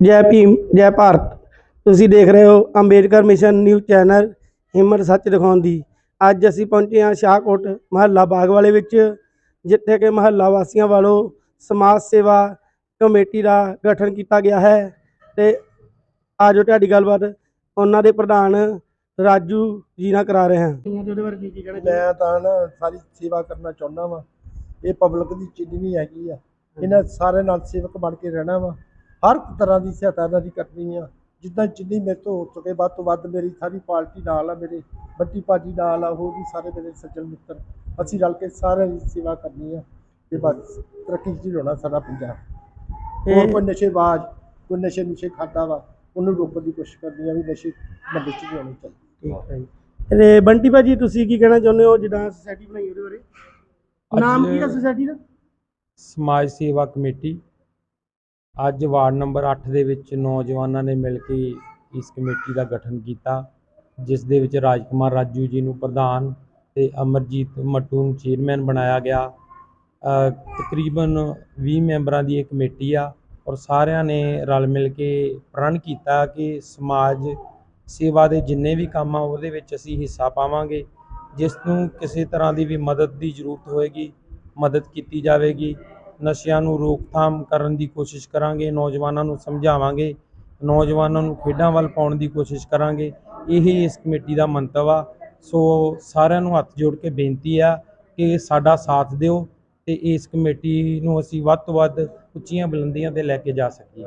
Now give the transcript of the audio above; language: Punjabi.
ਜੈ ਭੀਮ ਜੈ ਭਾਰਤ। ਤੁਸੀਂ ਦੇਖ ਰਹੇ ਹੋ ਅੰਬੇਡਕਰ ਮਿਸ਼ਨ ਨਿਊਜ਼ ਚੈਨਲ ਹਿੰਮਤ ਸੱਚ ਦਿਖਾਉਣ ਦੀ। ਅੱਜ ਅਸੀਂ ਪਹੁੰਚੇ ਹਾਂ ਸ਼ਾਹਕੋਟ ਮਹੱਲਾ ਬਾਗ ਵਾਲੇ ਵਿੱਚ ਜਿੱਥੇ ਕਿ ਮਹੱਲਾ ਵਾਸੀਆਂ ਵੱਲੋਂ ਸਮਾਜ ਸੇਵਾ ਕਮੇਟੀ ਦਾ ਗਠਨ ਕੀਤਾ ਗਿਆ ਹੈ। ਤੇ ਆਜੋ ਤੁਹਾਡੀ ਗੱਲਬਾਤ ਉਹਨਾਂ ਦੇ ਪ੍ਰਧਾਨ ਰਾਜੂ ਜੀ ਨਾਲ ਕਰਾ ਰਹੇ ਹਾਂ। ਉਹਦੇ ਬਾਰੇ ਕੀ ਕੀ ਕਹਿਣਾ ਮੈਂ ਤਾਂ ਨਾ ਸਾਰੀ ਸੇਵਾ ਕਰਨਾ ਚਾਹੁੰਦਾ ਵਾਂ। ਇਹ ਪਬਲਿਕ ਦੀ ਚਿੰਨੀ ਹੈਗੀ ਆ। ਇਹਨਾਂ ਸਾਰੇ ਨਾਲ ਸੇਵਕ ਬਣ ਕੇ ਰਹਿਣਾ ਵਾ। ਹਰ ਇੱਕ ਤਰ੍ਹਾਂ ਦੀ ਸਹਾਇਤਾ ਇਹਨਾਂ ਦੀ ਕਰਨੀ ਆ। ਜਿੱਦਾਂ ਜਿੰਨੀ ਮੇਰੇ ਤੋਂ ਹੋ ਸਕੇ ਵੱਧ ਤੋਂ ਵੱਧ ਮੇਰੀ ਸਾਰੀ ਪਾਰਟੀ ਨਾਲ ਆ ਮੇਰੇ ਬੱਟੀ ਭਾਜੀ ਨਾਲ ਆ ਹੋਰ ਵੀ ਸਾਰੇ ਮੇਰੇ ਸੱਜਣ ਮਿੱਤਰ। ਅਸੀਂ ਰਲ ਕੇ ਸਾਰਿਆਂ ਦੀ ਸੇਵਾ ਕਰਨੀ ਆ। ਤੇ ਬਸ ਤਰੱਕੀ 'ਚ ਹੋਣਾ ਸਾਡਾ ਪੰਜਾਬ। ਹੋਰ ਕੋਈ ਨਸ਼ੇਬਾਜ਼ ਕੋਈ ਨਸ਼ੇ ਨੁਸ਼ੇ ਖਾਂਦਾ ਵਾ ਉਹਨੂੰ ਰੋਕਣ ਦੀ ਕੋਸ਼ਿਸ਼ ਕਰਨੀ ਆ ਵੀ ਨਸ਼ੇ ਮੱਲੇ 'ਚ ਨਹੀਂ ਆਉਣੇ ਚਾਹੀਦੇ। ਠੀਕ ਹੈ ਤੇ ਬੰਟੀ ਭਾਜੀ ਤੁਸੀਂ ਕੀ ਕਹਿਣਾ ਚਾਹੁੰਦੇ ਹੋ? ਜਿੱਦਾਂ ਸੁਸਾਇਟੀ ਬਣਾਈ ਉਹਦੇ ਬਾਰੇ। ਨਾਮ ਕੀ ਹੈ ਸੁਸਾਇਟੀ ਦਾ? ਸਮਾਜ ਸੇਵਾ ਕਮੇਟੀ। ਅੱਜ ਵਾਰਡ ਨੰਬਰ 8 ਦੇ ਵਿੱਚ ਨੌਜਵਾਨਾਂ ਨੇ ਮਿਲ ਕੇ ਇਸ ਕਮੇਟੀ ਦਾ ਗਠਨ ਕੀਤਾ, ਜਿਸ ਦੇ ਵਿੱਚ ਰਾਜਕੁਮਾਰ ਰਾਜੂ ਜੀ ਨੂੰ ਪ੍ਰਧਾਨ ਤੇ ਅਮਰਜੀਤ ਮੱਟੂ ਨੂੰ ਚੇਅਰਮੈਨ ਬਣਾਇਆ ਗਿਆ। ਤਕਰੀਬਨ 20 ਮੈਂਬਰਾਂ ਦੀ ਇਹ ਕਮੇਟੀ ਆ ਔਰ ਸਾਰਿਆਂ ਨੇ ਰਲ ਮਿਲ ਕੇ ਪ੍ਰਣ ਕੀਤਾ ਕਿ ਸਮਾਜ ਸੇਵਾ ਦੇ ਜਿੰਨੇ ਵੀ ਕੰਮ ਆ ਉਹਦੇ ਵਿੱਚ ਅਸੀਂ ਹਿੱਸਾ ਪਾਵਾਂਗੇ, ਜਿਸ ਨੂੰ ਕਿਸੇ ਤਰ੍ਹਾਂ ਦੀ ਵੀ ਮਦਦ ਦੀ ਜ਼ਰੂਰਤ ਹੋਏਗੀ ਮਦਦ ਕੀਤੀ ਜਾਵੇਗੀ। ਨਸ਼ਿਆਂ ਨੂੰ ਰੋਕਥਾਮ ਕਰਨ ਦੀ ਕੋਸ਼ਿਸ਼ ਕਰਾਂਗੇ, ਨੌਜਵਾਨਾਂ ਨੂੰ ਸਮਝਾਵਾਂਗੇ, ਨੌਜਵਾਨਾਂ ਨੂੰ ਖੇਡਾਂ ਵੱਲ ਪਾਉਣ ਦੀ ਕੋਸ਼ਿਸ਼ ਕਰਾਂਗੇ। ਇਹ ਇਸ ਕਮੇਟੀ ਦਾ ਮੰਤਵ ਆ। ਸੋ ਸਾਰਿਆਂ ਨੂੰ ਹੱਥ ਜੋੜ ਕੇ ਬੇਨਤੀ ਆ ਕਿ ਸਾਡਾ ਸਾਥ ਦਿਓ ਤੇ ਇਸ ਕਮੇਟੀ ਨੂੰ ਅਸੀਂ ਵੱਧ ਤੋਂ ਵੱਧ ਉੱਚੀਆਂ ਬੁਲੰਦੀਆਂ ਤੇ ਲੈ ਕੇ ਜਾ ਸਕੀਏ।